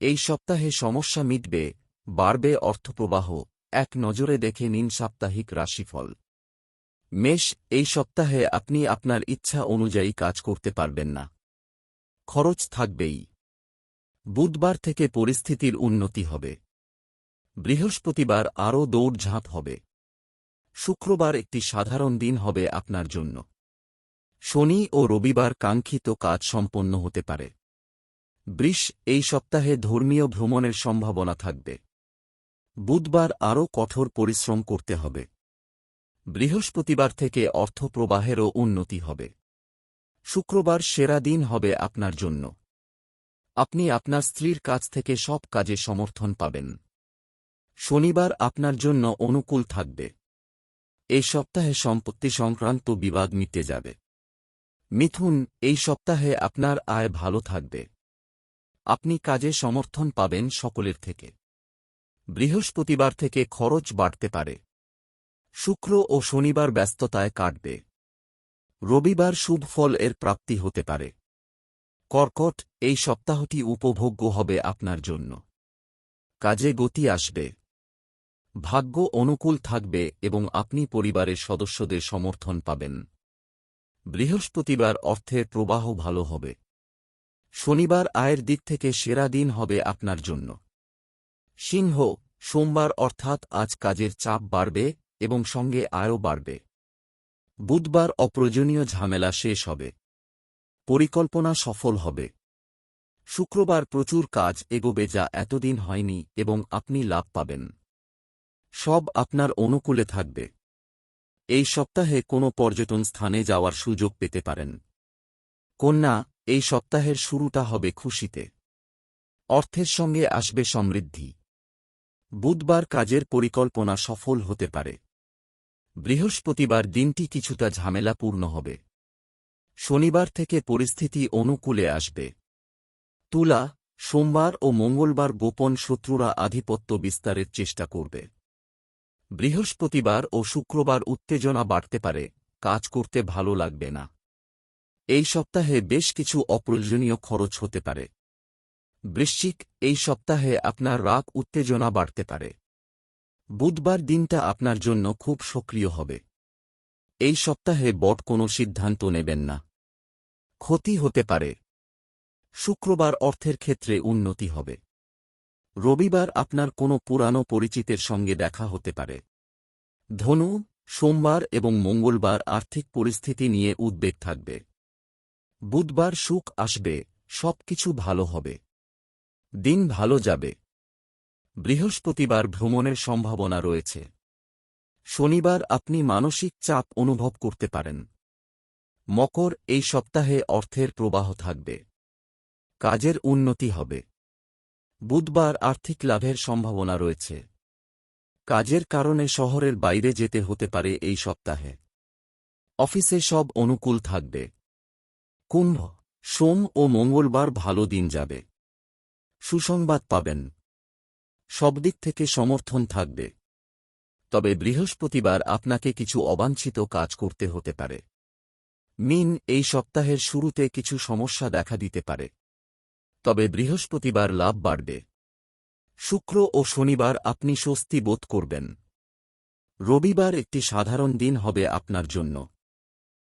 এই সপ্তাহে সমস্যা মিটবে, বাড়বে অর্থপ্রবাহ, এক নজরে দেখে নিন সাপ্তাহিক রাশিফল। মেষ, এই সপ্তাহে আপনি আপনার ইচ্ছা অনুযায়ী কাজ করতে পারবেন না। খরচ থাকবেই। বুধবার থেকে পরিস্থিতির উন্নতি হবে। বৃহস্পতিবার আরও দৌড়ঝাঁপ হবে। শুক্রবার একটি সাধারণ দিন হবে আপনার জন্য। শনি ও রবিবার কাঙ্ক্ষিত কাজ সম্পন্ন হতে পারে। বৃষ এই সপ্তাহে ধর্মীয় ভ্রমণের সম্ভাবনা থাকবে। বুধবার আরও কঠোর পরিশ্রম করতে হবে। বৃহস্পতিবার থেকে অর্থপ্রবাহেরও উন্নতি হবে। শুক্রবার সেরা দিন হবে আপনার জন্য। আপনি আপনার স্ত্রীর কাছ থেকে সব কাজে সমর্থন পাবেন। শনিবার আপনার জন্য অনুকূল থাকবে। এই সপ্তাহে সম্পত্তি সংক্রান্ত বিবাদ মিটে যাবে। মিথুন, এই সপ্তাহে আপনার আয় ভালো থাকবে। আপনি কাজে সমর্থন পাবেন সকলের থেকে। বৃহস্পতিবার থেকে খরচ বাড়তে পারে। শুক্র ও শনিবার ব্যস্ততায় কাটবে। রবিবার শুভ ফল এর প্রাপ্তি হতে পারে। কর্কট, এই সপ্তাহটি উপভোগ্য হবে আপনার জন্য। কাজে গতি আসবে। ভাগ্য অনুকূল থাকবে এবং আপনি পরিবারের সদস্যদের সমর্থন পাবেন। বৃহস্পতিবার অর্থের প্রবাহ ভালো হবে। শনিবার আয়ের দিক থেকে সেরা দিন হবে আপনার জন্য। সিংহ, সোমবার অর্থাৎ আজ কাজের চাপ বাড়বে এবং সঙ্গে আয়ও বাড়বে। বুধবার অপ্রয়োজনীয় ঝামেলা শেষ হবে। পরিকল্পনা সফল হবে। শুক্রবার প্রচুর কাজ এগোবে যা এতদিন হয়নি এবং আপনি লাভ পাবেন। সব আপনার অনুকূলে থাকবে। এই সপ্তাহে কোনো পর্যটন স্থানে যাওয়ার সুযোগ পেতে পারেন। কন্যা এই সপ্তাহের শুরুটা হবে খুশিতে। অর্থের সঙ্গে আসবে সমৃদ্ধি। বুধবার কাজের পরিকল্পনা সফল হতে পারে। বৃহস্পতিবার দিনটি কিছুটা ঝামেলাপূর্ণ হবে। শনিবার থেকে পরিস্থিতি অনুকূলে আসবে। তুলা, সোমবার ও মঙ্গলবার গোপন শত্রুরা আধিপত্য বিস্তারের চেষ্টা করবে। বৃহস্পতিবার ও শুক্রবার উত্তেজনা বাড়তে পারে, কাজ করতে ভালো লাগবে না। এই সপ্তাহে বেশ কিছু অপ্রয়োজনীয় খরচ হতে পারে। বৃশ্চিক, এই সপ্তাহে আপনার রাগ উত্তেজনা বাড়তে পারে। বুধবার দিনটা আপনার জন্য খুব সক্রিয় হবে। এই সপ্তাহে বট কোনো সিদ্ধান্ত নেবেন না। ক্ষতি হতে পারে। শুক্রবার অর্থের ক্ষেত্রে উন্নতি হবে। রবিবার আপনার কোনো পুরানো পরিচিতের সঙ্গে দেখা হতে পারে। ধনু, সোমবার এবং মঙ্গলবার আর্থিক পরিস্থিতি নিয়ে উদ্বেগ থাকবে। বুধবার সুখ আসবে, সবকিছু ভালো হবে। দিন ভালো যাবে। বৃহস্পতিবার ভ্রমণের সম্ভাবনা রয়েছে। শনিবার আপনি মানসিক চাপ অনুভব করতে পারেন। মকর এই সপ্তাহে অর্থের প্রবাহ থাকবে। কাজের উন্নতি হবে। বুধবার আর্থিক লাভের সম্ভাবনা রয়েছে। কাজের কারণে শহরের বাইরে যেতে হতে পারে এই সপ্তাহে। অফিসে সব অনুকূল থাকবে। কুম্ভ, সোম ও মঙ্গলবার ভালো দিন যাবে। সুসংবাদ পাবেন। সব দিক থেকে সমর্থন থাকবে। তবে বৃহস্পতিবার আপনাকে কিছু অবাঞ্ছিত কাজ করতে হতে পারে। মিন এই সপ্তাহের শুরুতে কিছু সমস্যা দেখা দিতে পারে। তবে বৃহস্পতিবার লাভ বাড়বে। শুক্র ও শনিবার আপনি স্বস্তি বোধ করবেন। রবিবার একটি সাধারণ দিন হবে আপনার জন্য।